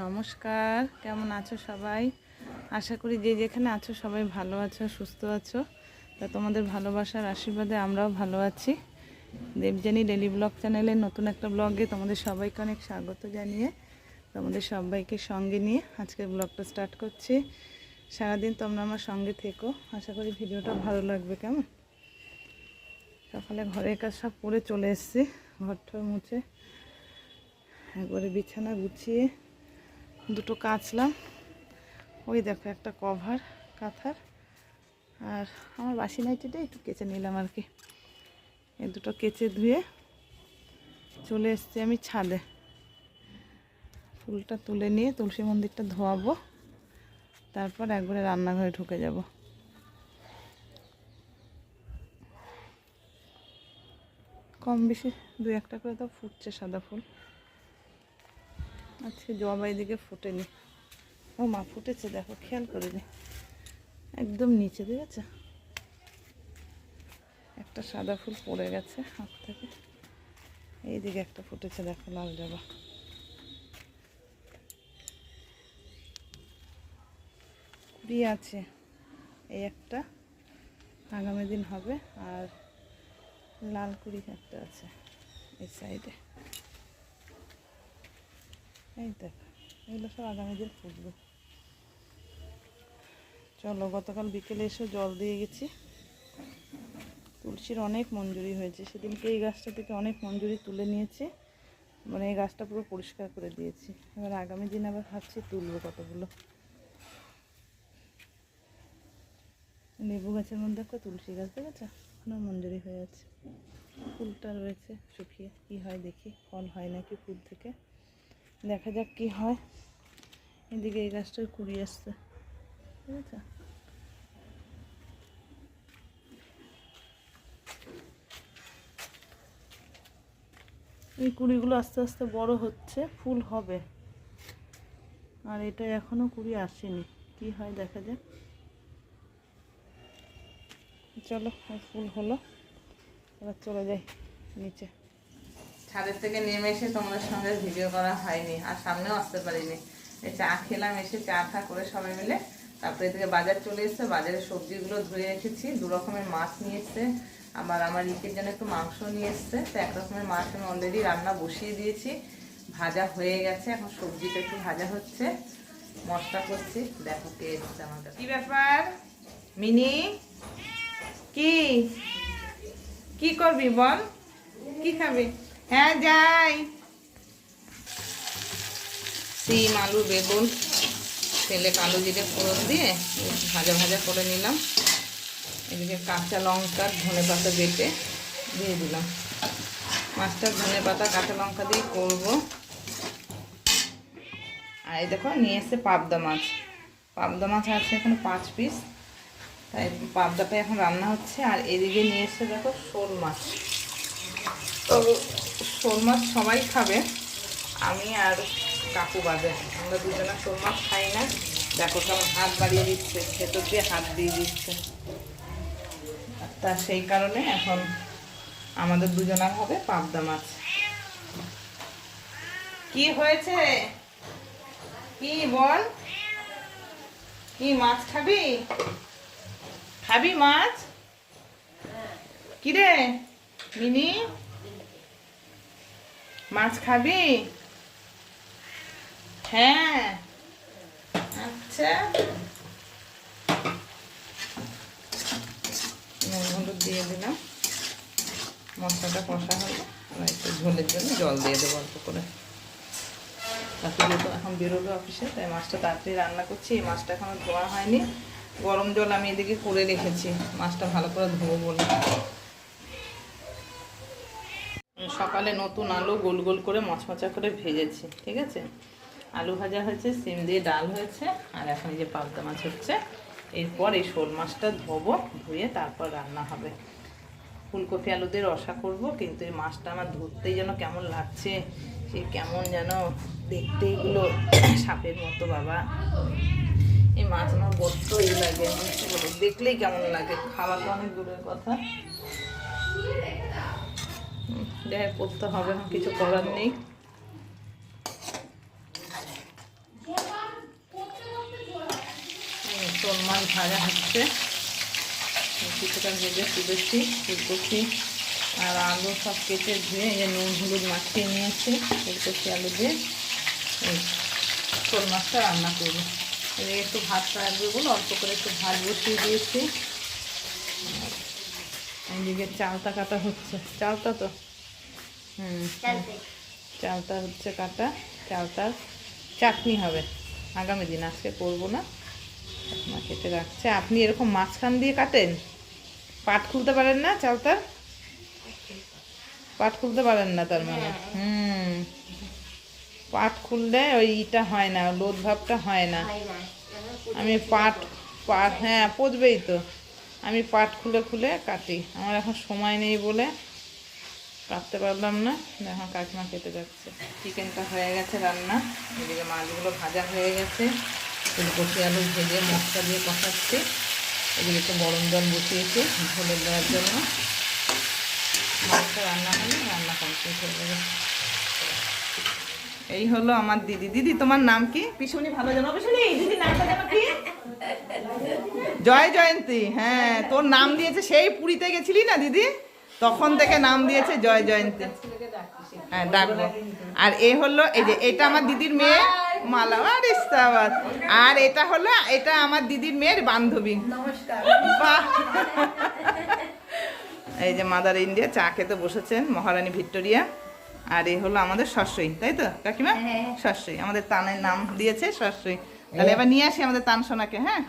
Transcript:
নমস্কার, কেমন আছো সবাই? আশা করি যে যেখানে আছো সবাই ভালো আছো, সুস্থ আছো। তা তোমাদের ভালোবাসার আশীর্বাদে আমরাও ভালো আছি। দেবজানি ডেলি ব্লগ চ্যানেলের নতুন একটা ব্লগে তোমাদের সবাইকে অনেক স্বাগত জানিয়ে তোমাদের সবাইকে সঙ্গে নিয়ে আজকের ব্লগটা স্টার্ট করছি। সারাদিন তোমরা আমার সঙ্গে থেকো। আশা করি ভিডিওটা ভালো লাগবে, কেমন? সকালে ঘরের কাজ সব করে চলে এসেছি ঘরটা মুছে, একবারে বিছানা গুছিয়ে দুটো কাচলাম ওই দেখো, একটা কভার, কাঁথার। আর আমার বাসি নাইটিটা একটু কেচে নিলাম আর কি। এই দুটো কেচে ধুয়ে চলে এসছি আমি ছাদে। ফুলটা তুলে নিয়ে তুলসী মন্দিরটা ধোয়াবো। তারপর একবারে রান্নাঘরে ঢুকে যাব। কম বেশি দু একটা করে তো ফুটছে সাদা ফুল। আজকে জবা এদিকে ফুটেনি। ও মা, ফুটেছে, দেখো, খেয়াল করিনি। একদম নিচে আছে একটা সাদা ফুল পড়ে গেছে হাত থেকে। এইদিকে একটা ফুটেছে, দেখো, লাল জবা। কুড়ি আছে। এই একটা আগামী দিন হবে, আর লাল কুড়ি একটা আছে এই সাইডে এই দেখো, এগুলো সব আগামী দিন ফুটবে। চলো, গতকাল বিকেলে এসে জল দিয়ে গেছি। তুলসীর অনেক মঞ্জুরি হয়েছে। সেদিনকে এই গাছটা থেকে অনেক মঞ্জুরি তুলে নিয়েছি। মানে এই গাছটা পুরো পরিষ্কার করে দিয়েছি। এবার আগামী দিন আবার ভাবছি তুলবো কতগুলো। লেবু গাছের মধ্যে একটা তুলসী গাছ দেখেছ? ওখানেও মঞ্জুরি হয়ে আছে। ফুলটা রয়েছে শুকিয়ে। কি হয় দেখি, ফল হয় নাকি ফুল থেকে। দেখা যাক কি হয়। এদিকে এই গাছটার কুড়ি আসছে। ঠিক আছে? এই কুড়িগুলো আস্তে আস্তে বড় হচ্ছে, ফুল হবে। আর এটা এখনও কুড়ি আসেনি। কি হয় দেখা যাক। চলো ফুল হলো। এবার চলে যাই নিচে। ছাদের থেকে নেমে এসে তোমাদের সঙ্গে ভিডিও করা হয়নি আর সামনেও আসতে পারিনি। এই চা খেলাম এসে চা ঠা করে সবাই মিলে তারপরে থেকে বাজার চলে এসছে। বাজারে সবজিগুলো ধুয়ে রেখেছি দু রকমের মাছ নিয়ে এসছে। আবার আমার ইকের জন্য একটু মাংস নিয়ে এসছে। তো এক রকমের মাছ আমি অলরেডি রান্না বসিয়ে দিয়েছি। ভাজা হয়ে গেছে এখন সবজিটা একটু ভাজা হচ্ছে। মশলা করছি। দেখো কে এসছে আমার কাছে। কি ব্যাপার? মিনি? কি? কি করবি বল? কি খাবি? হ্যাঁ যাই। সিম, আলু, বেগুন, তেলে কালো জিরে ফোড়ন দিয়ে ভাজা ভাজা করে নিলাম। এদিকে কাঁচা লঙ্কা, ধনে পাতা বেটে দিয়ে দিলাম। মাছটা ধনে পাতা, কাঁচা লঙ্কা দিয়ে করব। আর এই দেখো, নিয়ে এসছে পাবদা মাছ। পাবদা মাছ আছে এখানে পাঁচ পিস তাই পাবদাটা এখন রান্না হচ্ছে। আর এদিকে নিয়ে এসছে দেখো শোল মাছ। তো শোল মাছ সবাই খাবে। আমি আর কাকু বাদে। আমরা দুজনে শোল মাছ খাই না। দেখো কেমন হাত বাড়িয়ে দিচ্ছে, ভেতর দিয়ে হাত দিয়ে দিচ্ছে। তা সেই কারণে এখন আমাদের দুজনার হবে পাবদা মাছ। কি হয়েছে? কি বল? কি মাছ খাবি? খাবি মাছ? কি রে মিনি? মাছ খাবি? হ্যাঁ। আচ্ছা। দিয়ে দিলাম। মশলাটা কষা হলো। একটু ঝোলের জন্য জল দিয়ে দেবো অল্প করে। তারপরে যেহেতু এখন বেরোবে অফিসে, তাই মাছটা তাড়াতাড়ি রান্না করছি। এই মাছটা এখনও ধোয়া হয়নি। গরম জল আমি এদিকে করে রেখেছি। মাছটা ভালো করে ধোবো বলে। সকালে নতুন আলু গোল গোল করে মচমচা করে ভেজেছি, ঠিক আছে? আলু ভাজা হয়েছে, সিম দিয়ে ডাল হয়েছে, আর এখন এই যে পাবদা মাছ হচ্ছে, এরপর এই শোল মাছটা ধোবো, ধুয়ে তারপর রান্না হবে। ফুলকপি আলু দিয়ে রসা করব, কিন্তু এই মাছটা আমার ধরতেই যেন কেমন লাগছে, সে কেমন যেন দেখতে এগুলো সাপের মতো, বাবা। এই মাছ আমার বড্ড ই লাগে দেখলেই কেমন লাগে, খাওয়া তো অনেক দূরের কথা। যাই করতে হবে, এখন কিছু করার নেই। শোল মাছ ভাজা হচ্ছে। কিছুটা ভেজে তুলেছি ফুলকপি আর আলু সব কেটে ধুয়ে এই নুন, হলুদ মাখিয়ে নিয়েছি ফুলকপি আলু দিয়ে। এই শোল মাছটা রান্না করব। এদিকে একটু ভাত রাখবে বলে অল্প করে একটু ভাত বসিয়ে দিয়েছি। আর এইদিকে চালটা কাটা হচ্ছে। চালটা তো হুম চালটা হচ্ছে কাটা চালটার চাটনি হবে। আগামী দিন আজকে করব না। মা কেটে রাখছে। আপনি এরকম মাঝখান দিয়ে কাটেন? পাট খুলতে পারেন না চালটা পাট খুলতে পারেন না তার মানে? হুম। পাট খুললে ওই ইটা হয় না লোদ ভাবটা হয় না। আমি পাট পাট হ্যাঁ পচবেই তো। আমি পাট খুলে খুলে কাটি। আমার এখন সময় নেই বলে কাটতে পারলাম না এখন কাকিমা খেতে যাচ্ছে। চিকেনটা হয়ে গেছে রান্না। এদিকে মাছগুলো ভাজা হয়ে গেছে। ফুলকপি আলু ভেজে মশলা দিয়ে কষাচ্ছি। এদিকে একটু গরম জল বসিয়েছি ঝোলের দেওয়ার জন্য। মাছটা রান্না হলে রান্না কমপ্লিট হয়ে যাবে। এই হলো আমার দিদি। দিদি তোমার নাম কি? পিছুনি ভালো জানো। পিছুনি দিদি নামটা জানো কি? জয় জয়ন্তী হ্যাঁ তোর নাম দিয়েছে সেই পুরীতে গেছিলি না দিদি? তখন থেকে নাম দিয়েছে জয় জয়ন্তী। হ্যাঁ ডাকবো। আর এ হলো এই যে এটা আমার দিদির মেয়ে মালা আর ইস্তাবাদ আর এটা হলো এটা আমার দিদির মেয়ের বান্ধবী। এই যে মাদার ইন্ডিয়া চা খেতে বসেছেন মহারানী ভিক্টোরিয়া। আর এই হলো আমাদের সস্যই তাই তো কাকিমা? সস্যই আমাদের তানের নাম দিয়েছে সস্যই তাহলে এবার নিয়ে আসি আমাদের তান সোনাকে হ্যাঁ